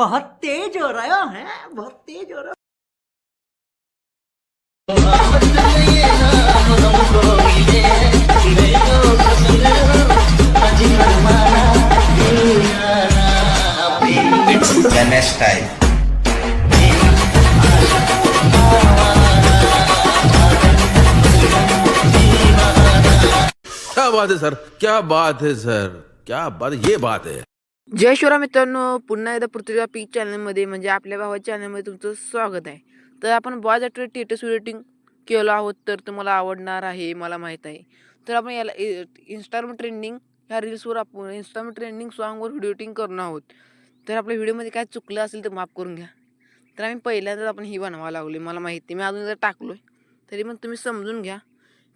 बहुत तेज हो रहा है बहुत तेज हो रहा. क्या बात है, सर? क्या बात है, सर? क्या बात ये बात है। जय शिवराम मित्रांनो पुन्हा एकदा पृथ्वीला पीक चॅनलमध्ये म्हणजे आपल्या भावाच्या चॅनलमध्ये तुमचं स्वागत आहे. तर आपण बॉज ॲक्टर टेटस एडिटिंग केलं आहोत तर तुम्हाला आवडणार आहे मला माहीत आहे. तर आपण याला इंस्टाग्राम ट्रेंडिंग ह्या रील्सवर आपण इंस्टाग्राम ट्रेंडिंग सॉन्गवर व्हिडिओ एडिटिंग करणार आहोत. तर आपल्या व्हिडिओमध्ये काय चुकलं असेल तर माफ करून घ्या. तर आम्ही पहिल्यांदाच आपण ही बनवावं लागलो मला माहिती मी अजून जर टाकलो आहे तरी पण तुम्ही समजून घ्या.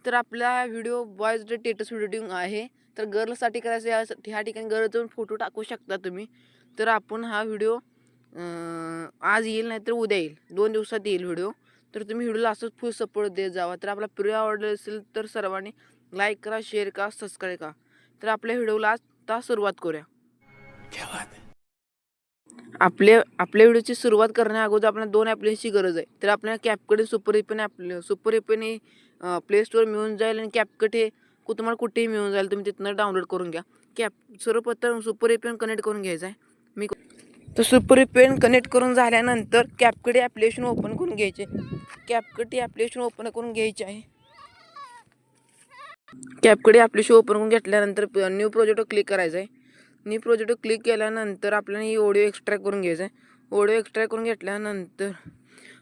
तर आपला video boys day status editing आहे. तर गर्लसाठी करायचं यासाठी ह्या ठिकाणी गर्ल जाऊन फोटो टाकू शकता तुम्ही. तर आपण हा व्हिडिओ आज येईल नाही तर उद्या येईल. दोन दिवसात येईल व्हिडिओ. तर तुम्ही व्हिडिओला असंच फुल सपोर्ट देत जावा. तर आपला प्रिय आवडला असेल तर सर्वांनी लाईक करा शेअर करा सबस्क्राईब करा. तर आपल्या व्हिडिओला आता सुरुवात करूया. आपल्या आपल्या व्हिडिओची सुरुवात करण्या अगोदर आपल्याला दोन ॲप्लिकेशनची गरज आहे. तर आपल्याला कॅपकडे सुपर एपन ॲप सुपर एपन हे प्ले स्टोअर मिळून जाईल आणि कॅपकट हे कु तुम्हाला कुठेही मिळून जाईल तुम्ही तिथनं डाउनलोड करून घ्या. कॅप सर्वप्रथम सुपर एपन कनेक्ट करून घ्यायचं आहे. मी तर सुपर एपन कनेक्ट करून झाल्यानंतर कॅपकडे ॲप्लिकेशन ओपन करून घ्यायचे. कॅपकडे ॲप्लिकेशन ओपन करून घ्यायचे आहे. कॅपकडे ॲप्लिकेशन ओपन करून घेतल्यानंतर न्यू प्रोजेक्टवर क्लिक करायचं आहे. न्यू प्रोजेक्टवर क्लिक केल्यानंतर आपल्याला ही ऑडिओ एक्स्ट्रॅक्ट करून घ्यायचं आहे. ऑडिओ एक्स्ट्रॅक्ट करून घेतल्यानंतर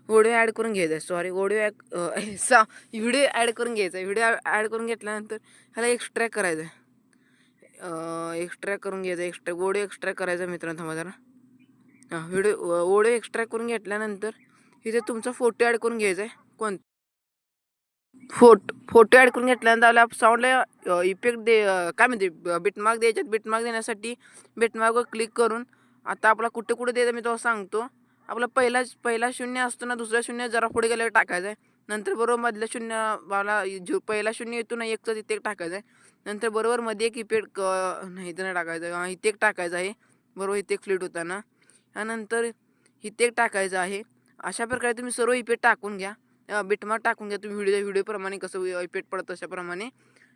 व्हिडिओ ॲड करून घ्यायचा आहे सॉरी ऑडिओ ॲक सा व्हिडिओ ॲड करून घ्यायचा आहे व्हिडिओ ॲड करून घेतल्यानंतर ह्याला एक्स्ट्रॅक्ट करायचं आहे एक्स्ट्रॅक्ट करून घ्यायचं एक्स्ट्रॅक्ट ऑडिओ एक्स्ट्रॅक्ट करायचा मित्रांनो थांबा जरा. हां व्हिडिओ ऑडिओ एक्स्ट्रॅक्ट करून घेतल्यानंतर इथे तुमचा फोटो ॲड करून घ्यायचा आहे कोण? फोट फोटो ॲड करून घेतल्यानंतर आपल्या साऊंडला इफेक्ट दे काय म्हणते बिटमार्क द्यायच्यात. बिटमार्क देण्यासाठी बिटमार्कवर क्लिक करून आता आपला कुठे कुठे द्यायचं मी तो सांगतो. आपला पहिला पहिला शून्य असतो ना दुसरा शून्य जरा पुढे गेल्यावर टाकायचं आहे. नंतर बरोबर मधल्या शून्य मला जो पहिला शून्य येतो ना एकचा तिथे एक टाकायचं आहे. नंतर बरोबर मध्ये एक इफेक्ट नाही इथं नाही टाकायचं. आहे इथे एक टाकायचं आहे. बरोबर इथे एक फ्लिट होताना. त्यानंतर इथे एक टाकायचं आहे. अशा प्रकारे तुम्ही सर्व इपेड टाकून घ्या. बिटमार टाकून घ्या तुम्ही व्हिडिओ व्हिडिओप्रमाणे कसं इपेड पडतं तशाप्रमाणे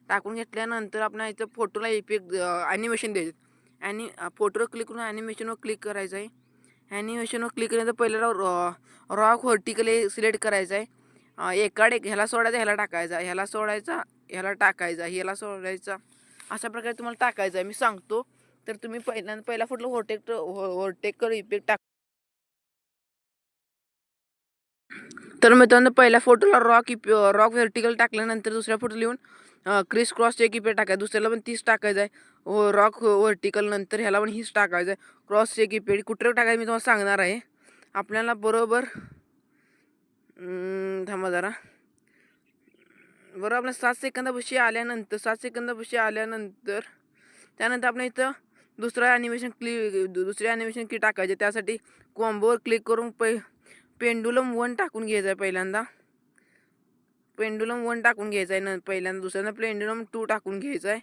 टाकून घेतल्यानंतर आपण इथं फोटोला इफेक्ट ॲनिमेशन द्यायचं. आणि फोटोवर क्लिक करून ॲनिमेशनवर क्लिक करायचं आहे. ॲनिमेशनवर क्लिक केल्यानंतर पहिल्याला रॉ रॉक व्हर्टिकली सिलेक्ट करायचं आहे एकाडे ह्याला सोडायचा ह्याला टाकायचा ह्याला सोडायचा ह्याला टाकायचा ह्याला सोडायचा. अशा प्रकारे तुम्हाला टाकायचं आहे मी सांगतो तर तुम्ही पहिल्यांदा पहिला फुटलं व्होटेक व्होटेकर इफेक्ट टाक. तर मित्रांनो पहिल्या फोटोला रॉक इप रॉक व्हर्टिकल टाकल्यानंतर दुसऱ्या फोटो लिहून क्रिस क्रॉस एक इपे टाकायचं दुसऱ्याला पण तीच टाकायचं आहे. हो, रॉक व्हर्टिकल नंतर ह्याला पण हीच टाकायचं आहे. क्रॉस एक इफेक्ट कुठे टाकायचं मी तुम्हाला सांगणार आहे. आपल्याला बरोबर थांबा जरा. बरोबर आपल्या सात सेकंदापाशी आल्यानंतर सात सेकंदापाशी आल्यानंतर त्यानंतर आपण इथं दुसरं ॲनिमेशन क्ली दुसरी ॲनिमेशन की टाकायचे त्यासाठी कॉम्बोवर क्लिक करून पै पेंडुलम वन टाकून घ्यायचं आहे पहिल्यांदा. पेंडुलम वन टाकून घ्यायचं आहे न पहिल्यांदा. दुसऱ्यांदा पेंडुलम टू टाकून घ्यायचं आहे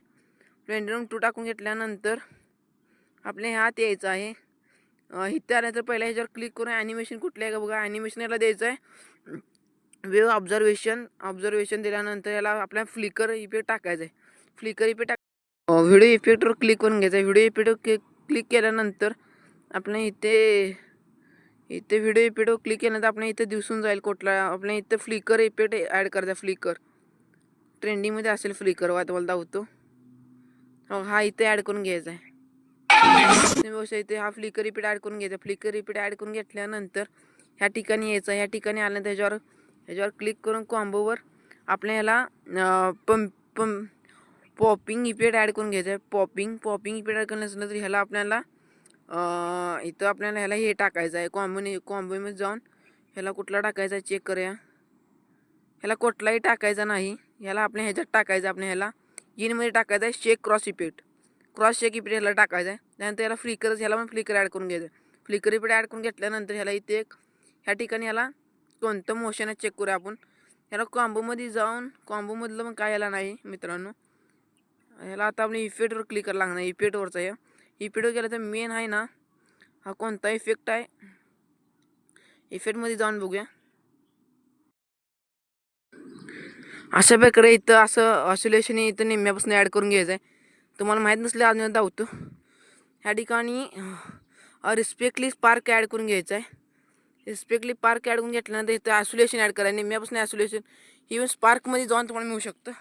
पेंडुलम टू टाकून घेतल्यानंतर आपल्या ह्यात यायचं आहे अं, इथे आल्यानंतर पहिल्या ह्याच्यावर क्लिक करून ॲनिमेशन कुठलं आहे का बघा? ॲनिमेशन याला द्यायचं आहे वेव ऑब्झर्वेशन ऑब्झर्वेशन दिल्यानंतर याला आपल्या फ्लिकर इफेक्ट टाकायचं आहे फ्लिकर इफेक्ट टाक व्हिडिओ इफेक्टवर क्लिक करून घ्यायचा आहे व्हिडिओ इफेक्टवर क्लिक केल्यानंतर आपल्या इथे इथे व्हिडिओ इफेक्टवर क्लिक केल्यानंतर आपण इथे दिसून जाईल कुठला. आपल्या इथे फ्लिकर इफेक्ट ॲड करायचा फ्लिकर ट्रेंडिंगमध्ये असेल फ्लिकर वा तुम्हाला दावतो. हो, हा इथे ॲड करून घ्यायचा आहे. व्यवस्थित इथे हा फ्लिकर इफेक्ट ॲड करून घ्यायचा. फ्लिकर रिपीट ॲड करून घेतल्यानंतर ह्या ठिकाणी यायचं. ह्या ठिकाणी आल्यानंतर ह्याच्यावर ह्याच्यावर क्लिक करून कॉम्बोवर आपल्या ह्याला pump pump popping effect add करून घ्यायचं आहे. पॉपिंग पॉपिंग इफेक्ट ॲड करण्याचं तर ह्याला आपल्याला इथं आपल्याला ह्याला हे टाकायचं आहे. कॉम्बोने कॉम्बोमध्ये जाऊन ह्याला कुठला टाकायचा आहे? चेक करूया. ह्याला कुठलाही टाकायचा नाही. ह्याला आपल्या ह्याच्यात टाकायचं आहे. आपल्या ह्याला इनमध्ये टाकायचं आहे. Shake cross effect cross shake effect ह्याला टाकायचं आहे. त्यानंतर ह्याला फ्लिकरच ह्याला पण फ्लिकर ॲड करून घ्यायचं आहे. फ्लिकर इफेक्ट ॲड करून घेतल्यानंतर ह्याला इथे एक ह्या ठिकाणी ह्याला कोणतं मोशन आहे? चेक करूया आपण. ह्याला कॉम्बोमध्ये जाऊन कॉम्बोमधलं पण काय ह्याला नाही मित्रांनो. ह्याला आता आपण इफेक्टवर क्लिक करायला लागणार. इफेक्टवरचं आहे इफेक्टवर गेलं तर मेन आहे ना हा कोणता इफेक्ट आहे. इफेक्टमध्ये जाऊन बघूया. अशा प्रकारे इथं असं ऑसिलेशन इथं निम्म्यापासून ॲड करून घ्यायचं आहे तुम्हाला माहीत नसले अजून धावतो. ह्या ठिकाणी रिस्पेक्टली स्पार्क ॲड करून घ्यायचं आहे रिस्पेक्टली पार्क ॲड करून घेतल्यानंतर इथं ॲसोलेशन ॲड करायला निम्म्यापासून ॲसोलेशन इवन स्पार्कमध्ये जाऊन तुम्हाला मिळू शकतं.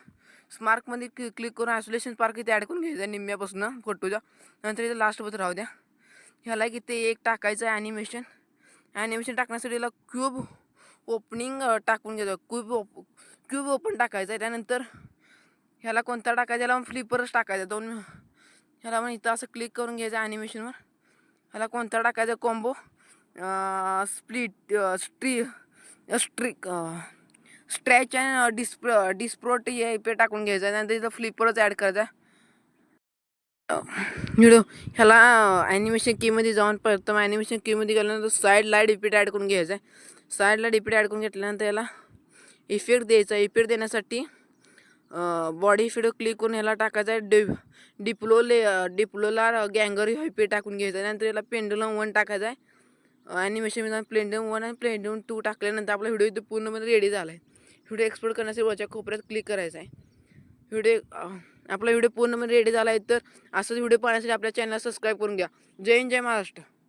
स्मार्कमध्ये क्लि क्लिक करून ॲसोलेशन पार्क इथे ॲड करून घ्यायचा निम्म्यापासून फोटोच्या नंतर इथं लास्टमध्ये राहू द्या. ह्याला की ते एक टाकायचं आहे ॲनिमेशन ॲनिमेशन टाकण्यासाठी याला क्यूब ओपनिंग टाकून घ्यायचं क्यूब ओप क्यूब ओपन टाकायचं आहे. त्यानंतर ह्याला कोणता टाकायचा? याला मग फ्लिपरच टाकायचा. दोन ह्याला मग इथं असं क्लिक करून घ्यायचं ॲनिमेशनवर ह्याला कोणता टाकायचा? कॉम्बो स्प्लिट स्ट्री स्ट्रिक स्ट्रॅच अँड डिस्प डिस्प्रोट हे पे टाकून घ्यायचं आहे नंतर इथं फ्लिपरच ॲड करायचा व्हिडिओ ह्याला ॲनिमेशन कीमध्ये जाऊन प्रथम ॲनिमेशन कीमध्ये गेल्यानंतर साईडला डिपीट ॲड करून घ्यायचं आहे साईडला डिपीट ॲड करून घेतल्यानंतर याला इफेक्ट द्यायचा. इफेक्ट देण्यासाठी बॉडी इफेक्ट क्लिक करून ह्याला टाकायचा आहे डि डिप्लो ले डिप्लोला गँगर इफेक्ट टाकून घ्यायचा आहे नंतर याला पेंडुलम वन टाकायचा आहे ॲनिमेशन प्लेंडम वन आणि प्लेंडम टू टाकल्यानंतर आपला व्हिडिओ इथं पूर्णपणे रेडी झाला आहे व्हिडिओ एक्सपोर्ट करण्यासाठी वरच्या कोपऱ्यात क्लिक करायचा आहे. व्हिडिओ आपला व्हिडिओ पूर्णपणे रेडी झाला आहे तर असंच व्हिडिओ पाहण्यासाठी आपल्या चॅनलला सबस्क्राईब करून घ्या. जय हिंद जय महाराष्ट्र.